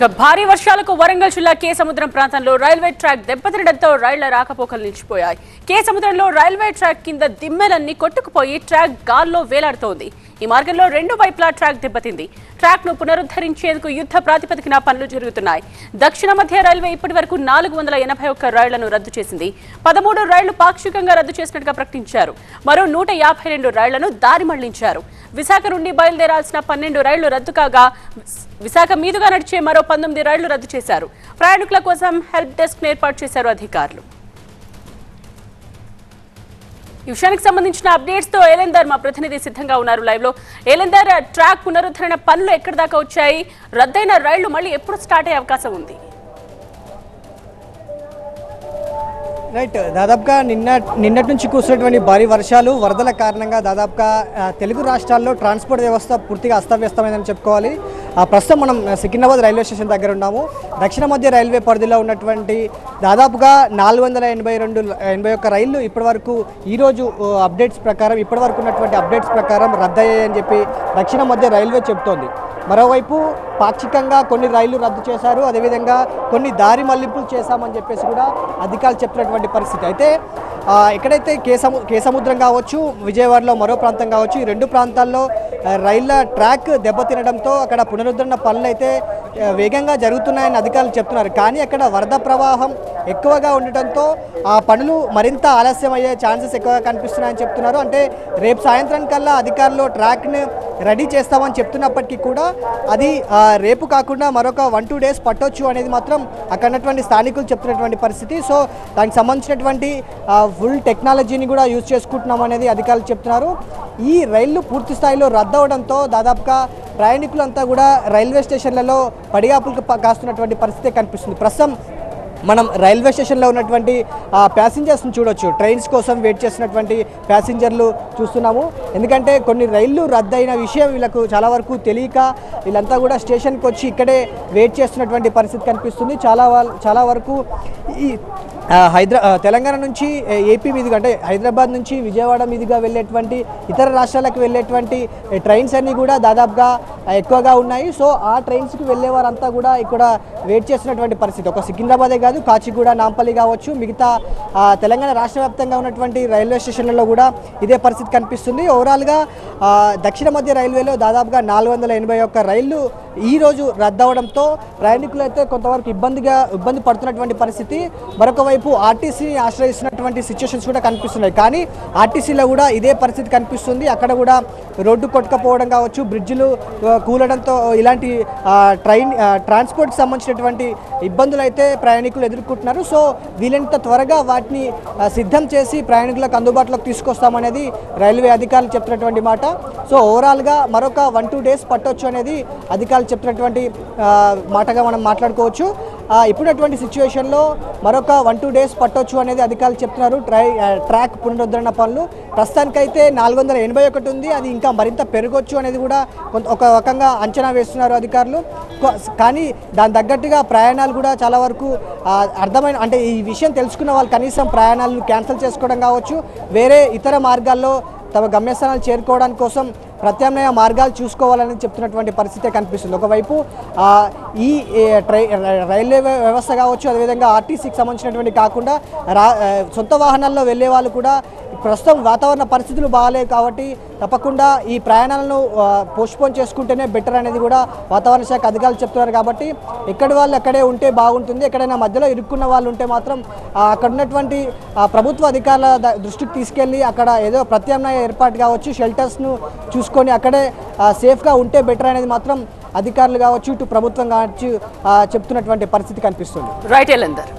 భారీ వర్షాలకు వరంగల్ జిల్లా కే సముద్రం ప్రాంతంలో రైల్వే ట్రాక్ దెబ్బతినడంతో రైళ్ళ రాకపోకలు నిలిచిపోయాయి. కే సముద్రంలో రైల్వే ట్రాక్ కింద దిమ్మెలన్నీ కొట్టుకుపోయి ట్రాక్ గాల్లో వేలాడుతోంది. ఈ మార్గంలో రెండు వైపులా ట్రాక్ దెబ్బతింది. ట్రాక్ను పునరుద్ధరించేందుకు యుద్ధ ప్రాతిపదికన పనులు జరుగుతున్నాయి. దక్షిణ మధ్య రైల్వే ఇప్పటి వరకు నాలుగు వందల ఎనభై ఒక్క రైళ్ళను రద్దు చేసింది. పదమూడు రైళ్ళు పాక్షికంగా రద్దు చేసినట్టుగా ప్రకటించారు. మరో నూట యాభై రెండు రైళ్ళను దారి మళ్ళించారు. విశాఖ నుండి బయలుదేరాల్సిన పన్నెండు రైళ్ళు రద్దు కాగా విశాఖ మీదుగా నడిచే మరో పంతొమ్మిది రైళ్ళు రద్దు చేశారు. ప్రయాణికుల కోసం హెల్ప్ డెస్క్ ఏర్పాటు చేశారు అధికారులు. ఈ విషయానికి సంబంధించిన అప్డేట్స్తో ఏలెందర్ మా ప్రతినిధి సిద్ధంగా ఉన్నారు లైవ్లో ఏలెందర్ ట్రాక్ పునరుద్ధరణ పనులు ఎక్కడి దాకా వచ్చాయి? రద్దయిన రైళ్ళు మళ్ళీ ఎప్పుడు స్టార్ట్ అయ్యే అవకాశం ఉంది? రైట్ దాదాపుగా నిన్న నిన్నటి నుంచి కూర్చున్నటువంటి భారీ వర్షాలు వరదల కారణంగా దాదాపుగా తెలుగు రాష్ట్రాల్లో ట్రాన్స్పోర్ట్ వ్యవస్థ పూర్తిగా అస్తవ్యస్తమైందని చెప్పుకోవాలి. ప్రస్తుతం మనం సికింద్రాబాద్ రైల్వే స్టేషన్ దగ్గర ఉన్నాము. దక్షిణ మధ్య రైల్వే పరిధిలో ఉన్నటువంటి దాదాపుగా నాలుగు వందల ఎనభై రెండు ఎనభై ఒక్క రైళ్ళు ఇప్పటివరకు ఈరోజు అప్డేట్స్ ప్రకారం ఇప్పటివరకు ఉన్నటువంటి అప్డేట్స్ ప్రకారం రద్దయ్యాయని చెప్పి దక్షిణ మధ్య రైల్వే చెబుతోంది. మరోవైపు పాక్షికంగా కొన్ని రైళ్ళు రద్దు చేశారు. అదేవిధంగా కొన్ని దారి మళ్ళింపులు చేశామని చెప్పేసి కూడా అధికారులు చెప్పినటువంటి పరిస్థితి. అయితే ఎక్కడైతే కేసము కేసముద్రం కావచ్చు విజయవాడలో మరో ప్రాంతం కావచ్చు ఈ రెండు ప్రాంతాల్లో రైళ్ళ ట్రాక్ దెబ్బతినడంతో అక్కడ పునరుద్ధరణ పనులు అయితే వేగంగా జరుగుతున్నాయని అధికారులు చెప్తున్నారు. కానీ అక్కడ వరద ప్రవాహం ఎక్కువగా ఉండటంతో ఆ పనులు మరింత ఆలస్యం అయ్యే ఛాన్సెస్ ఎక్కువగా కనిపిస్తున్నాయని చెప్తున్నారు. అంటే రేపు సాయంత్రం కల్లా అధికారులు ట్రాక్ని రెడీ చేస్తామని చెప్తున్నప్పటికీ కూడా అది రేపు కాకుండా మరొక వన్ టూ డేస్ పట్టొచ్చు అనేది మాత్రం అక్కడ స్థానికులు చెప్తున్నటువంటి పరిస్థితి. సో దానికి సంబంధించినటువంటి ఫుల్ టెక్నాలజీని కూడా యూజ్ చేసుకుంటున్నాం అనేది అధికారులు చెప్తున్నారు. ఈ రైళ్ళు పూర్తి స్థాయిలో రద్దు అవడంతో దాదాపుగా ప్రయాణికులంతా కూడా రైల్వే స్టేషన్లలో పడిగాపులకు కాస్తున్నటువంటి పరిస్థితి కనిపిస్తుంది. ప్రస్తుతం మనం రైల్వే స్టేషన్లో ఉన్నటువంటి ప్యాసింజర్స్ని చూడొచ్చు. ట్రైన్స్ కోసం వెయిట్ చేస్తున్నటువంటి ప్యాసింజర్లు చూస్తున్నాము. ఎందుకంటే కొన్ని రైళ్ళు రద్దయిన విషయం వీళ్ళకు చాలా వరకు తెలియక వీళ్ళంతా కూడా స్టేషన్కి వచ్చి ఇక్కడే వెయిట్ చేస్తున్నటువంటి పరిస్థితి కనిపిస్తుంది. చాలా వాళ్ళ చాలా వరకు ఈ హైదరా తెలంగాణ నుంచి ఏ, ఏపీ మీదుగా అంటే హైదరాబాద్ నుంచి విజయవాడ మీదుగా వెళ్ళేటువంటి ఇతర రాష్ట్రాలకు వెళ్ళేటువంటి ట్రైన్స్ అన్నీ కూడా దాదాపుగా ఎక్కువగా ఉన్నాయి. సో ఆ ట్రైన్స్కి వెళ్ళే వారంతా కూడా ఇక్కడ వెయిట్ చేస్తున్నటువంటి పరిస్థితి. ఒక సికింద్రాబాదే కాదు కాచిగూడ నాంపల్లి కావచ్చు మిగతా తెలంగాణ రాష్ట్ర వ్యాప్తంగా ఉన్నటువంటి రైల్వే స్టేషన్లలో కూడా ఇదే పరిస్థితి కనిపిస్తుంది. ఓవరాల్గా దక్షిణ మధ్య రైల్వేలో దాదాపుగా నాలుగు వందల ఎనభై ఒక్క రైళ్ళు ఈ రోజు రద్దవడంతో ప్రయాణికులు అయితే కొంతవరకు ఇబ్బందిగా ఇబ్బంది పడుతున్నటువంటి పరిస్థితి. మరొక వైపు ఆర్టీసీని ఆశ్రయిస్తున్నటువంటి సిచ్యువేషన్స్ కూడా కనిపిస్తున్నాయి. కానీ ఆర్టీసీలో కూడా ఇదే పరిస్థితి కనిపిస్తుంది. అక్కడ కూడా రోడ్డు కొట్టుకపోవడం కావచ్చు బ్రిడ్జిలు కూలడంతో ఇలాంటి ట్రైన్ ట్రాన్స్పోర్ట్కి సంబంధించినటువంటి ఇబ్బందులు అయితే ప్రయాణికులు ఎదుర్కొంటున్నారు. సో వీలైనంత త్వరగా వాటిని సిద్ధం చేసి ప్రయాణికులకు అందుబాటులోకి తీసుకొస్తామనేది రైల్వే అధికారులు చెప్తున్నటువంటి మాట. సో ఓవరాల్గా మరొక వన్ టూ డేస్ పట్టొచ్చు అనేది అధికారులు చెప్తున్నటువంటి మాటగా మనం మాట్లాడుకోవచ్చు. ఇప్పుడున్నటువంటి సిచ్యువేషన్లో మరొక వన్ టూ డేస్ పట్టొచ్చు అనేది అధికారులు చెప్తున్నారు. ట్రై ట్రాక్ పునరుద్ధరణ పనులు. ప్రస్తుతానికైతే నాలుగు వందల ఎనభై ఒకటి ఉంది. అది ఇంకా మరింత పెరగొచ్చు అనేది కూడా కొంత ఒక రకంగా అంచనా వేస్తున్నారు అధికారులు. కానీ దాని తగ్గట్టుగా ప్రయాణాలు కూడా చాలా వరకు అర్థమైన అంటే ఈ విషయం తెలుసుకున్న వాళ్ళు కనీసం ప్రయాణాలను క్యాన్సిల్ చేసుకోవడం కావచ్చు. వేరే ఇతర మార్గాల్లో తమ గమ్యస్థానాలు చేరుకోవడానికి కోసం ప్రత్యామ్నాయ మార్గాలు చూసుకోవాలని చెప్తున్నటువంటి పరిస్థితి కనిపిస్తుంది. ఒకవైపు ఈ ట్రై రైల్వే వ్యవస్థ కావచ్చు అదేవిధంగా ఆర్టీసీకి సంబంధించినటువంటి కాకుండా రా సొంత వాహనాల్లో వెళ్ళే వాళ్ళు కూడా ప్రస్తుతం వాతావరణ పరిస్థితులు బాగాలేవు కాబట్టి తప్పకుండా ఈ ప్రయాణాలను పోస్ట్పోన్ చేసుకుంటేనే బెటర్ అనేది కూడా వాతావరణ శాఖ అధికారులు చెప్తున్నారు కాబట్టి ఎక్కడి వాళ్ళు అక్కడే ఉంటే బాగుంటుంది. ఎక్కడైనా మధ్యలో ఇరుక్కున్న వాళ్ళు ఉంటే మాత్రం అక్కడ ఉన్నటువంటి ప్రభుత్వ అధికారుల దృష్టికి తీసుకెళ్ళి అక్కడ ఏదో ప్రత్యామ్నాయ ఏర్పాటు కావచ్చు షెల్టర్స్ను చూసుకొని అక్కడే సేఫ్గా ఉంటే బెటర్ అనేది మాత్రం అధికారులు కావచ్చు ఇటు ప్రభుత్వం కావచ్చు చెప్తున్నటువంటి పరిస్థితి కనిపిస్తుంది. రైట్ ఏలెందర్